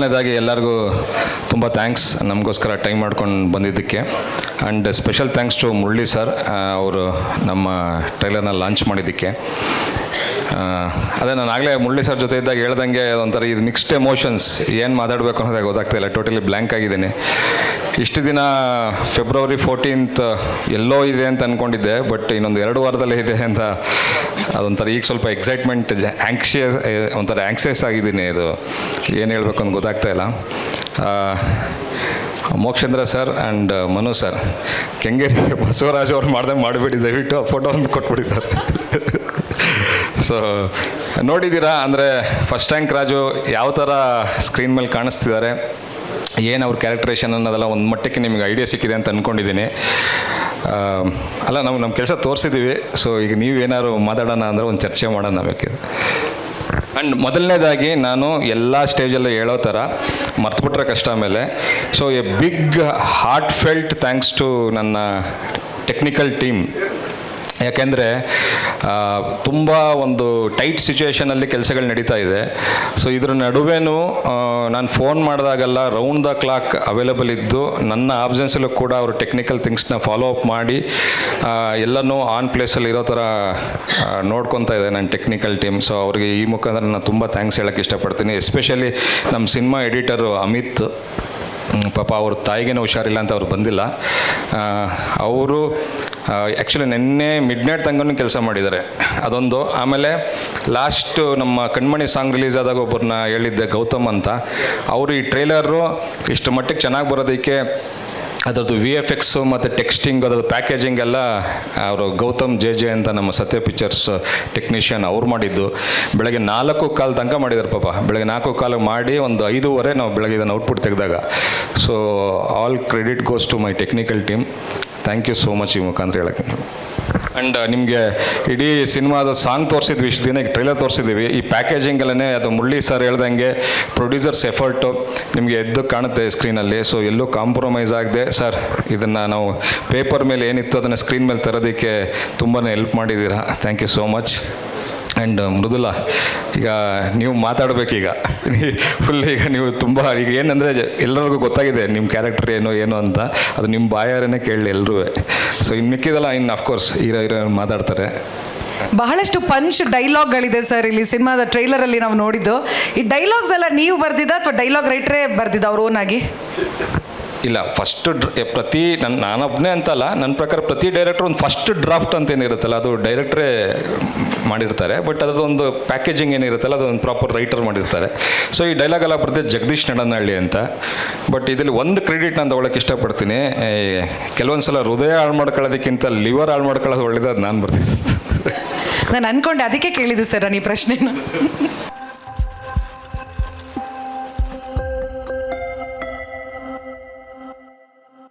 ಮೊದಲನೇದಾಗಿ ಎಲ್ಲರಿಗೂ ತುಂಬ ಥ್ಯಾಂಕ್ಸ್. ನಮಗೋಸ್ಕರ ಟೈಮ್ ಮಾಡ್ಕೊಂಡು ಬಂದಿದ್ದಕ್ಕೆ. And special thanks to Murali sir ಅವರು ನಮ್ಮ ಟ್ರೈಲರ್ನ ಲಾಂಚ್ ಮಾಡಿದ್ದಕ್ಕೆ. ಅದೇ ನಾನು ಆಗಲೇ ಮುರಳಿ ಸರ್ ಜೊತೆ ಇದ್ದಾಗ ಹೇಳ್ದಂಗೆ ಒಂಥರ ಇದು ಮಿಕ್ಸ್ಡ್ ಎಮೋಷನ್ಸ್ ಏನು ಮಾತಾಡಬೇಕು ಅನ್ನೋದೇ ಗೊತ್ತಾಗ್ತಾಯಿಲ್ಲ ಟೋಟಲಿ ಬ್ಲ್ಯಾಂಕ್ ಆಗಿದ್ದೀನಿ. ಇಷ್ಟು ದಿನ ಫೆಬ್ರವರಿ ಫೋರ್ಟೀನ್ತ್ ಎಲ್ಲೋ ಇದೆ ಅಂತ ಅಂದ್ಕೊಂಡಿದ್ದೆ ಬಟ್ ಇನ್ನೊಂದು ಎರಡು ವಾರದಲ್ಲೇ ಇದೆ ಅಂತ ಅದೊಂಥರ ಈಗ ಸ್ವಲ್ಪ ಎಕ್ಸೈಟ್ಮೆಂಟ್ ಆ್ಯಂಕ್ಷಿಯಸ್ ಒಂಥರ ಆ್ಯಂಕ್ಸಿಯಸ್ ಆಗಿದ್ದೀನಿ ಇದು. ಏನು ಹೇಳಬೇಕು ಅಂತ ಗೊತ್ತಾಗ್ತಾ ಇಲ್ಲ. Mokshendra sir and Manu sir, Kengeri Basavaraj ಅವ್ರು ಮಾಡ್ದಂಗೆ ಮಾಡಿಬಿಡಿ, ದಯವಿಟ್ಟು ಆ ಫೋಟೋ ಒಂದು ಕೊಟ್ಬಿಡಿ ಸರ್. ಸೊ ನೋಡಿದ್ದೀರಾ? ಅಂದರೆ ಫಸ್ಟ್ ರ್ಯಾಂಕ್ ರಾಜು ಯಾವ ಥರ ಸ್ಕ್ರೀನ್ ಮೇಲೆ ಕಾಣಿಸ್ತಿದ್ದಾರೆ? ಏನು ಅವ್ರ ಕ್ಯಾರೆಕ್ಟ್ರೇಷನ್ ಅನ್ನೋದೆಲ್ಲ ಒಂದು ಮಟ್ಟಕ್ಕೆ ನಿಮಗೆ ಐಡಿಯಾ ಸಿಕ್ಕಿದೆ ಅಂತ ಅಂದ್ಕೊಂಡಿದ್ದೀನಿ ಅಲ್ಲ ನಾವು ನಮ್ಮ ಕೆಲಸ ತೋರಿಸಿದ್ದೀವಿ. ಸೊ ಈಗ ನೀವೇನಾದ್ರು ಮಾತಾಡೋಣ ಅಂದರೆ ಒಂದು ಚರ್ಚೆ ಮಾಡೋಣ ಬೇಕಿದೆ. ಆ್ಯಂಡ್ ಮೊದಲನೇದಾಗಿ ನಾನು ಎಲ್ಲ ಸ್ಟೇಜಲ್ಲೂ ಹೇಳೋ ಥರ ಮರ್ತುಬಿಟ್ರೆ ಕಷ್ಟ ಮೇಲೆ so a big heart felt thanks to ನನ್ನ ಟೆಕ್ನಿಕಲ್ ಟೀಮ್ ಯಾಕೆಂದರೆ ತುಂಬ ಒಂದು ಟೈಟ್ ಸಿಚುವೇಷನಲ್ಲಿ ಕೆಲಸಗಳು ನಡೀತಾ ಇದೆ. ಸೊ ಇದ್ರ ನಡುವೆ ನಾನು ಫೋನ್ ಮಾಡಿದಾಗೆಲ್ಲ ರೌಂಡ್ ದ ಕ್ಲಾಕ್ ಅವೈಲೇಬಲ್ ಇದ್ದು, ನನ್ನ ಆಬ್ಸೆನ್ಸಲ್ಲೂ ಕೂಡ ಅವರು ಟೆಕ್ನಿಕಲ್ ಥಿಂಗ್ಸ್ನ ಫಾಲೋ ಅಪ್ ಮಾಡಿ ಎಲ್ಲನೂ ಆನ್ ಪ್ಲೇಸಲ್ಲಿ ಇರೋ ಥರ ನೋಡ್ಕೊತಾ ಇದೆ ನನ್ನ ಟೆಕ್ನಿಕಲ್ ಟೀಮ್ ಸೊ ಅವರಿಗೆ ಈ ಮುಖಾಂತರ ನಾನು ತುಂಬ ಥ್ಯಾಂಕ್ಸ್ ಹೇಳೋಕ್ಕೆ ಇಷ್ಟಪಡ್ತೀನಿ. ಎಸ್ಪೆಷಲಿ ನಮ್ಮ ಸಿನಿಮಾ ಎಡಿಟರು ಅಮಿತ್. ಪಾಪ ಅವ್ರ ತಾಯಿಗೇನೋ ಹುಷಾರಿಲ್ಲ ಅಂತ ಅವ್ರು ಬಂದಿಲ್ಲ. ಅವರು ಆ್ಯಕ್ಚುಲಿ ನಿನ್ನೆ ಮಿಡ್ ನೈಟ್ ತಂಗನೂ ಕೆಲಸ ಮಾಡಿದ್ದಾರೆ. ಅದೊಂದು, ಆಮೇಲೆ ಲಾಸ್ಟು ನಮ್ಮ ಕಣ್ಮಣಿ ಸಾಂಗ್ ರಿಲೀಸ್ ಆದಾಗ ಒಬ್ಬರನ್ನ ಹೇಳಿದ್ದೆ ಗೌತಮ್ ಅಂತ. ಅವರು ಈ ಟ್ರೈಲರು ಇಷ್ಟು ಮಟ್ಟಿಗೆ ಚೆನ್ನಾಗಿ ಬರೋದಕ್ಕೆ ಅದರದ್ದು ವಿ ಎಫ್ ಎಕ್ಸು ಮತ್ತು ಟೆಕ್ಸ್ಟಿಂಗ್ ಅದ್ರದ್ದು ಪ್ಯಾಕೇಜಿಂಗ್ ಎಲ್ಲ, ಅವರು ಗೌತಮ್ ಜೆ ಜೆ ಅಂತ ನಮ್ಮ ಸತ್ಯ ಪಿಕ್ಚರ್ಸ್ ಟೆಕ್ನಿಷಿಯನ್ ಅವ್ರು ಮಾಡಿದ್ದು. ಬೆಳಗ್ಗೆ ನಾಲ್ಕು ಕಾಲು ತನಕ ಮಾಡಿದ್ದಾರೆ ಪಾಪ. ಬೆಳಗ್ಗೆ ನಾಲ್ಕು ಕಾಲು ಮಾಡಿ ಒಂದು ಐದೂವರೆ ನಾವು ಬೆಳಗ್ಗೆ ಇದನ್ನು ಔಟ್ಪುಟ್ ತೆಗೆದಾಗ. So all credit goes to my technical team thank you so much ಈ ಮುಖಾಂತರ ಹೇಳಕ್ಕೆ. ಆ್ಯಂಡ್ ನಿಮಗೆ ಇಡೀ ಸಿನಿಮಾದ ಸಾಂಗ್ ತೋರಿಸಿದ್ವಿ, ಇಷ್ಟು ದಿನ ಟ್ರೈಲರ್ ತೋರಿಸಿದ್ದೀವಿ. ಈ ಪ್ಯಾಕೇಜಿಂಗ್ ಅಲ್ಲೇ ಅದು ಮುರಳಿ ಸರ್ ಹೇಳ್ದಂಗೆ ಪ್ರೊಡ್ಯೂಸರ್ಸ್ ಎಫರ್ಟು ನಿಮಗೆ ಎದ್ದು ಕಾಣುತ್ತೆ ಸ್ಕ್ರೀನಲ್ಲಿ ಸೊ ಎಲ್ಲೂ ಕಾಂಪ್ರಮೈಸ್ ಆಗದೆ ಸರ್ ಇದನ್ನು ನಾವು ಪೇಪರ್ ಮೇಲೆ ಏನಿತ್ತು ಅದನ್ನು ಸ್ಕ್ರೀನ್ ಮೇಲೆ ತರೋದಕ್ಕೆ ತುಂಬಾ ಹೆಲ್ಪ್ ಮಾಡಿದ್ದೀರಾ. Thank you so much and Mridula, ಈಗ ನೀವು ಮಾತಾಡಬೇಕೀಗ. ಫುಲ್ ಈಗ ನೀವು ತುಂಬ, ಈಗ ಏನಂದರೆ ಎಲ್ಲರಿಗೂ ಗೊತ್ತಾಗಿದೆ ನಿಮ್ಮ ಕ್ಯಾರೆಕ್ಟರ್ ಏನು ಏನು ಅಂತ. ಅದು ನಿಮ್ಮ ಬಾಯಾರೇ ಕೇಳಲಿ ಎಲ್ಲರೂ ಸೊ ಇನ್ನು ಮಿಕ್ಕಿದಲ್ಲ ಇನ್ನು ಅಫ್ಕೋರ್ಸ್ ಹೀರೋ ಹೀರೋ ಮಾತಾಡ್ತಾರೆ. ಬಹಳಷ್ಟು ಪಂಚ್ ಡೈಲಾಗ್ಗಳಿದೆ ಸರ್ ಇಲ್ಲಿ ಸಿನಿಮಾದ ಟ್ರೈಲರ್ ಅಲ್ಲಿ ನಾವು ನೋಡಿದ್ದು. ಈ ಡೈಲಾಗ್ಸ್ ಎಲ್ಲ ನೀವು ಬರ್ದಿದ್ದ ಅಥವಾ ಡೈಲಾಗ್ ರೈಟ್ರೇ ಬರ್ದಿದ್ದ ಅವ್ರ ಓನ್ ಆಗಿ? ಇಲ್ಲ ಫಸ್ಟ್ ಪ್ರತಿ ನನ್ನ ನಾನೊಬ್ಬನೇ ಅಂತಲ್ಲ ನನ್ನ ಪ್ರಕಾರ ಪ್ರತಿ ಡೈರೆಕ್ಟರ್ ಒಂದು ಫಸ್ಟ್ ಡ್ರಾಫ್ಟ್ ಅಂತ ಏನಿರುತ್ತಲ್ಲ ಅದು ಡೈರೆಕ್ಟ್ರೇ ಮಾಡಿರ್ತಾರೆ ಬಟ್ ಅದರದ್ದು ಪ್ಯಾಕೇಜಿಂಗ್ ಏನಿರುತ್ತಲ್ಲ ಅದೊಂದು ಪ್ರಾಪರ್ ರೈಟರ್ ಮಾಡಿರ್ತಾರೆ. ಸೊ ಈ ಡೈಲಾಗ್ ಎಲ್ಲ ಬರ್ತದೆ ಜಗದೀಶ್ ನಡನಹಳ್ಳಿ ಅಂತ. ಬಟ್ ಇದರಲ್ಲಿ ಒಂದು ಕ್ರೆಡಿಟ್ ನಾನು ತೊಗೊಳಕ್ಕೆ ಇಷ್ಟಪಡ್ತೀನಿ ಕೆಲವೊಂದು ಸಲ ಹೃದಯ ಹಾಳು ಮಾಡ್ಕೊಳ್ಳೋದಕ್ಕಿಂತ ಲಿವರ್ ಹಾಳು ಮಾಡ್ಕೊಳ್ಳೋದು ಒಳ್ಳೇದು ಅದು ನಾನು ಬರ್ತಿದ್ದೆ. ನಾನು ಅನ್ಕೊಂಡೆ, ಅದಕ್ಕೆ ಕೇಳಿದ್ದು ಸರ್ ನಾನು ಈ ಪ್ರಶ್ನೆನ.